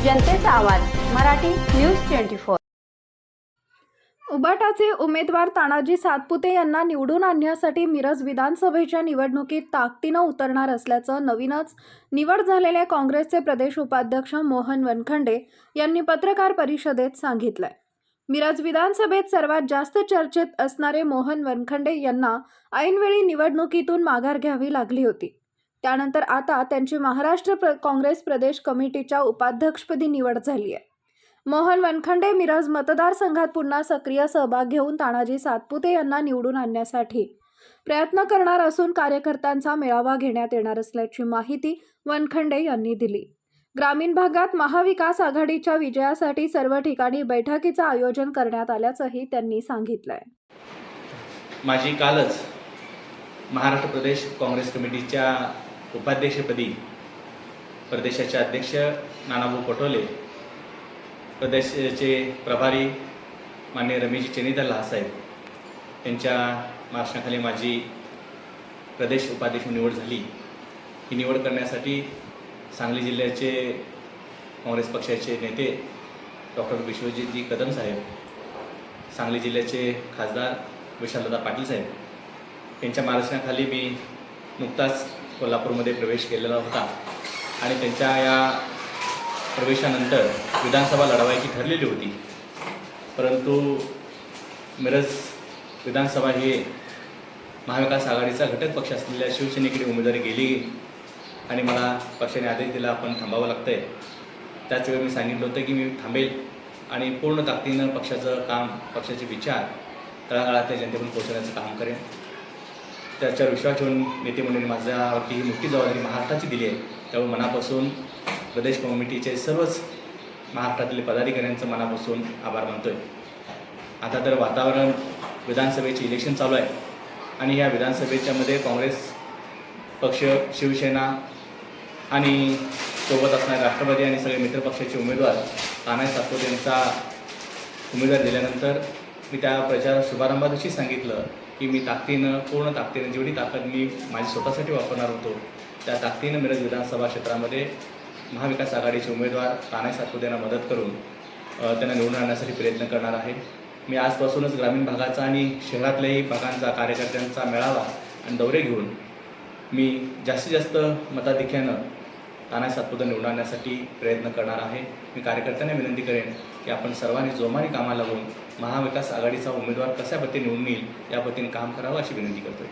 Awaaz Marathi news twenty four. उबाटाचे उमेदवार तानाजी सातपुते यांना निवडून आणण्यासाठी मिरज विधानसभेच्या निवडणुकीत ताकदीनं उतरणार असल्याचं नवीनच निवड झालेले काँग्रेसचे प्रदेश उपाध्यक्ष मोहन वनखंडे यांनी पत्रकार परिषदेत सांगितलंय. मिरज विधानसभेत सर्वात जास्त चर्चेत असणारे मोहन वनखंडे यांना ऐनवेळी निवडणुकीतून माघार घ्यावी लागली होती. त्यानंतर आता त्यांची महाराष्ट्र प्र काँग्रेस प्रदेश कमिटीच्या उपाध्यक्षपदी निवड झाली आहे मोहन वनखंडे मिरज मतदारसंघात पुन्हा सक्रिय सहभाग घेऊन तानाजी सातपुते यांना निवडून आणण्यासाठी प्रयत्न करणार असून कार्यकर्त्यांचा मेळावा घेण्यात येणार असल्याची माहिती वनखंडे यांनी दिली. ग्रामीण भागात महाविकास आघाडीच्या विजयासाठी सर्व ठिकाणी बैठकीचं आयोजन करण्यात आल्याचंही त्यांनी सांगितलंय. माझी कालच महाराष्ट्र प्रदेश काँग्रेस कमिटीच्या उपाध्यक्षपदी प्रदेशाचे अध्यक्ष नानाभाऊ पटोले प्रदेशाचे प्रभारी मान्य रमेश चेनीधर लहासाहेब यांच्या मार्गदर्शनाखाली माझी प्रदेश उपाध्यक्ष निवड झाली. ही निवड करण्यासाठी सांगली जिल्ह्याचे काँग्रेस पक्षाचे नेते डॉक्टर विश्वजितजी कदम साहेब सांगली जिल्ह्याचे खासदार विशालदादा पाटील साहेब यांच्या मार्गदर्शनाखाली मी नुकताच कोल्हापूरमध्ये प्रवेश केलेला होता. आणि त्यांच्या या प्रवेशानंतर विधानसभा लढवायची ठरलेली होती. परंतु मिरज विधानसभा ही महाविकास आघाडीचा घटक पक्ष असलेल्या शिवसेनेकडे उमेदवारी गेली आणि मला पक्षाने आदेश दिला आपण थांबावं लागतं आहे त्याच वेळी मी सांगितलं होतं की मी थांबेल आणि पूर्ण ताकदीनं पक्षाचं काम पक्षाचे विचार तळागाळातल्या जनतेपर्यंत पोहोचवण्याचं काम करेन. त्याच्यावर विश्वास ठेवून नेते मंडळी माझ्यावरती ही मोठी जबाबदारी महाराष्ट्राची दिली आहे. त्यामुळे मनापासून प्रदेश कमिटीचे सर्वच महाराष्ट्रातील पदाधिकाऱ्यांचं मनापासून आभार मानतोय. आता तर वातावरण विधानसभेचे इलेक्शन चालू आहे. आणि या विधानसभेच्यामध्ये काँग्रेस पक्ष शिवसेना आणि सोबत असणारे राष्ट्रवादी आणि सगळे मित्रपक्षाचे उमेदवार तानाय सातपुते यांचा उमेदवार दिल्यानंतर मी त्या प्रचार शुभारंभात सांगितलं की मी ताकदीनं पूर्ण ताकदीनं जेवढी ताकद मी माझी स्वतःसाठी वापरणार होतो त्या ताकदीनं मिरज विधानसभा क्षेत्रामध्ये महाविकास आघाडीचे उमेदवार तानाय सातपुतांना मदत करून त्यांना निवडून आणण्यासाठी प्रयत्न करणार आहे. मी आजपासूनच ग्रामीण भागाचा आणि शहरातल्याही भागांचा कार्यकर्त्यांचा मेळावा आणि दौरे घेऊन मी जास्तीत जास्त मताधिक्यानं तानाय सातपुते निवडून आणण्यासाठी प्रयत्न करणार आहे. मी कार्यकर्त्यांना विनंती करेन की आपण सर्वांनी जोमाने कामाला लागून महाविकास आघाडीचा उमेदवार कशा पद्धतीने निवडून येईल या पद्धतीने काम करावं अशी विनंती करतोय.